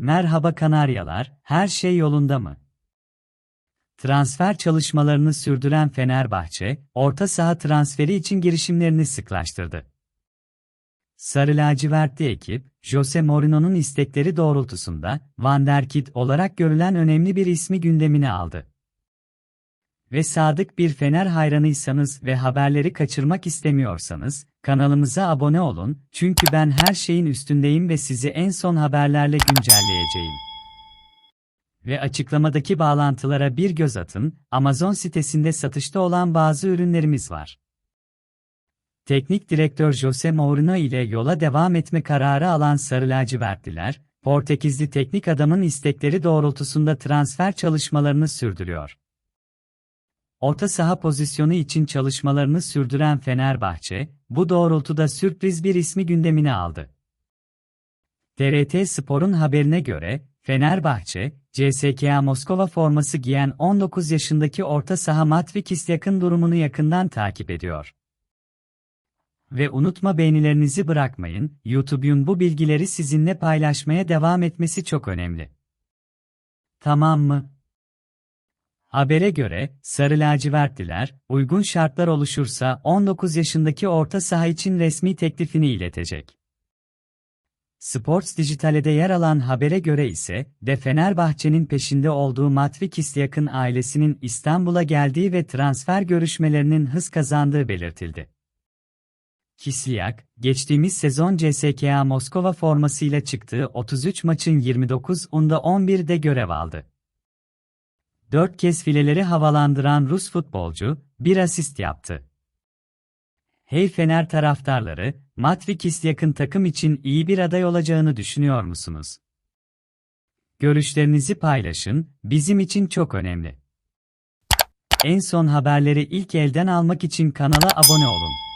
Merhaba Kanaryalar, her şey yolunda mı? Transfer çalışmalarını sürdüren Fenerbahçe, orta saha transferi için girişimlerini sıklaştırdı. Sarı lacivertli ekip, Jose Mourinho'nun istekleri doğrultusunda Van der Kid olarak görülen önemli bir ismi gündemine aldı. Ve sadık bir Fener hayranıysanız ve haberleri kaçırmak istemiyorsanız, kanalımıza abone olun, çünkü ben her şeyin üstündeyim ve sizi en son haberlerle güncelleyeceğim. Ve açıklamadaki bağlantılara bir göz atın, Amazon sitesinde satışta olan bazı ürünlerimiz var. Teknik direktör Jose Mourinho ile yola devam etme kararı alan Sarı Lacivertliler, Portekizli teknik adamın istekleri doğrultusunda transfer çalışmalarını sürdürüyor. Orta saha pozisyonu için çalışmalarını sürdüren Fenerbahçe, bu doğrultuda sürpriz bir ismi gündemine aldı. TRT Spor'un haberine göre, Fenerbahçe, CSKA Moskova forması giyen 19 yaşındaki orta saha Matvei yakın durumunu yakından takip ediyor. Ve unutma beğenilerinizi bırakmayın, YouTube'un bu bilgileri sizinle paylaşmaya devam etmesi çok önemli. Tamam mı? Habere göre, Sarı lacivertliler, uygun şartlar oluşursa 19 yaşındaki orta saha için resmi teklifini iletecek. Sports Dijital'de yer alan habere göre ise, de Fenerbahçe'nin peşinde olduğu Matvei Kisyak'ın ailesinin İstanbul'a geldiği ve transfer görüşmelerinin hız kazandığı belirtildi. Kisliyak, geçtiğimiz sezon CSKA Moskova formasıyla çıktığı 33 maçın 29'unda 11'de görev aldı. 4 kez fileleri havalandıran Rus futbolcu, bir asist yaptı. Hey Fener taraftarları, Matvei Kisyak'ın takım için iyi bir aday olacağını düşünüyor musunuz? Görüşlerinizi paylaşın, bizim için çok önemli. En son haberleri ilk elden almak için kanala abone olun.